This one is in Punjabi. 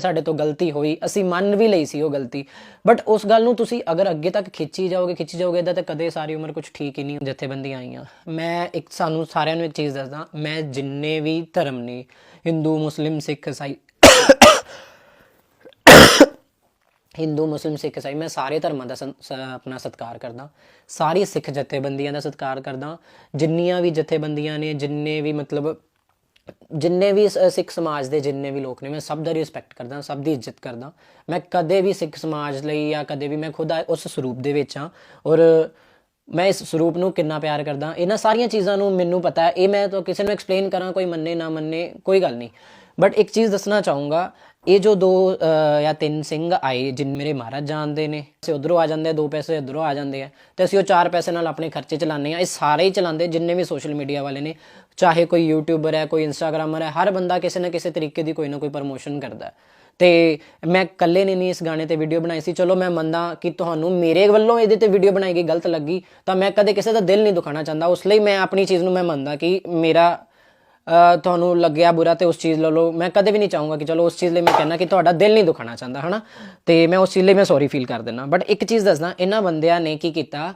ਸਾਡੇ ਤੋਂ ਗਲਤੀ ਹੋਈ, ਅਸੀਂ ਮੰਨ ਵੀ ਲਈ ਸੀ ਉਹ ਗਲਤੀ। ਬਟ ਉਸ ਗੱਲ ਨੂੰ ਤੁਸੀਂ ਅਗਰ ਅੱਗੇ ਤੱਕ ਖਿੱਚੀ ਜਾਓਗੇ ਖਿੱਚੀ ਜਾਓਗੇ ਇਦਾਂ ਤਾਂ ਕਦੇ ਸਾਰੀ ਉਮਰ ਕੁਝ ਠੀਕ ਹੀ ਨਹੀਂ ਜਥੇਬੰਦੀਆਂ ਆਈਆਂ। ਮੈਂ ਇੱਕ ਸਾਨੂੰ ਸਾਰਿਆਂ ਨੂੰ ਇੱਕ ਚੀਜ਼ ਦੱਸਦਾ, ਮੈਂ ਜਿੰਨੇ ਵੀ ਧਰਮ ਨੇ ਹਿੰਦੂ ਮੁਸਲਿਮ ਸਿੱਖ ਈਸਾਈ ਹਿੰਦੂ ਮੁਸਲਿਮ ਸਿੱਖ ਈਸਾਈ ਮੈਂ ਸਾਰੇ ਧਰਮਾਂ ਦਾ ਸ- ਆਪਣਾ ਸਤਿਕਾਰ ਕਰਦਾ। ਸਾਰੀ ਸਿੱਖ ਜਥੇਬੰਦੀਆਂ ਦਾ ਸਤਿਕਾਰ ਕਰਦਾ। ਜਿੰਨੀਆਂ ਵੀ ਜਥੇਬੰਦੀਆਂ ਨੇ, ਜਿੰਨੇ ਵੀ ਮਤਲਬ ਜਿੰਨੇ ਵੀ ਸਿੱਖ ਸਮਾਜ ਦੇ ਜਿੰਨੇ ਵੀ ਲੋਕ ਨੇ, ਮੈਂ ਸਭ ਦਾ ਰਿਸਪੈਕਟ ਕਰਦਾ, ਸਭ ਦੀ ਇੱਜ਼ਤ ਕਰਦਾ। ਮੈਂ ਕਦੇ ਵੀ ਸਿੱਖ ਸਮਾਜ ਲਈ ਜਾਂ ਕਦੇ ਵੀ ਮੈਂ ਖੁਦ ਉਸ ਸਰੂਪ ਦੇ ਵਿੱਚ ਹਾਂ ਔਰ ਮੈਂ ਇਸ ਸਰੂਪ ਨੂੰ ਕਿੰਨਾ ਪਿਆਰ ਕਰਦਾ। ਇਹਨਾਂ ਸਾਰੀਆਂ ਚੀਜ਼ਾਂ ਨੂੰ ਮੈਨੂੰ ਪਤਾ ਹੈ। ਇਹ ਮੈਂ ਤਾਂ ਕਿਸੇ ਨੂੰ ਐਕਸਪਲੇਨ ਕਰਾਂ, ਕੋਈ ਮੰਨੇ ਨਾ ਮੰਨੇ, ਕੋਈ ਗੱਲ ਨਹੀਂ। ਬਟ ਇੱਕ ਚੀਜ਼ ਦੱਸਣਾ ਚਾਹੂੰਗਾ ਇਹ ਜੋ ਦੋ ਜਾਂ ਤਿੰਨ ਸਿੰਘ ਆਏ ਜਿਨ ਮੇਰੇ ਮਹਾਰਾਜ ਜਾਣਦੇ ਨੇ ਅਸੀਂ ਉਧਰੋਂ ਆ ਜਾਂਦੇ ਆ ਦੋ ਪੈਸੇ ਇਧਰੋਂ ਆ ਜਾਂਦੇ ਆ ਤੇ ਅਸੀਂ ਉਹ ਚਾਰ ਪੈਸੇ ਨਾਲ ਆਪਣੇ ਖਰਚੇ ਚਲਾਉਂਦੇ ਆ ਇਹ ਸਾਰੇ ਹੀ ਚਲਾਉਂਦੇ ਜਿੰਨੇ ਵੀ ਸੋਸ਼ਲ ਮੀਡੀਆ ਵਾਲੇ ਨੇ ਚਾਹੇ ਕੋਈ ਯੂਟਿਊਬਰ ਹੈ ਕੋਈ ਇੰਸਟਾਗ੍ਰਾਮਰ ਹੈ ਹਰ ਬੰਦਾ ਕਿਸੇ ਨਾ ਕਿਸੇ ਤਰੀਕੇ ਦੀ ਕੋਈ ਨਾ ਕੋਈ ਪ੍ਰਮੋਸ਼ਨ ਕਰਦਾ ਹੈ ਤੇ ਮੈਂ ਇਕੱਲੇ ਨੇ ਨਹੀਂ ਇਸ ਗਾਣੇ ਤੇ ਵੀਡੀਓ ਬਣਾਈ ਸੀ ਚਲੋ ਮੈਂ ਮੰਨਦਾ ਕਿ ਤੁਹਾਨੂੰ ਮੇਰੇ ਵੱਲੋਂ ਇਹਦੇ ਤੇ ਵੀਡੀਓ ਬਣਾਈ ਗਈ ਗਲਤ ਲੱਗੀ ਤਾਂ ਮੈਂ ਕਦੇ ਕਿਸੇ ਦਾ ਦਿਲ ਨਹੀਂ ਦੁਖਾਣਾ ਚਾਹੁੰਦਾ ਉਸ ਲਈ ਮੈਂ ਆਪਣੀ ਚੀਜ਼ ਨੂੰ ਮੈਂ ਮੰਨਦਾ ਕਿ ਮੇਰਾ ਤੁਹਾਨੂੰ ਲੱਗਿਆ ਬੁਰਾ ਤੇ ਉਸ ਚੀਜ਼ ਲੈ ਲਓ। ਮੈਂ ਕਦੇ ਵੀ ਨਹੀਂ ਚਾਹੂੰਗਾ ਕਿ ਚਲੋ ਉਸ ਚੀਜ਼ ਲਈ ਮੈਂ ਕਹਿਣਾ ਕਿ ਤੁਹਾਡਾ ਦਿਲ ਨਹੀਂ ਦੁਖਾਣਾ ਚਾਹੁੰਦਾ, ਹਨਾ? ਤੇ ਮੈਂ ਉਸ ਚੀਜ਼ ਲਈ ਮੈਂ ਸੌਰੀ ਫੀਲ ਕਰ ਦਿੰਦਾ। ਬਟ ਇੱਕ ਚੀਜ਼ ਦੱਸਦਾ, ਇਹਨਾਂ ਬੰਦਿਆਂ ਨੇ ਕੀ ਕੀਤਾ?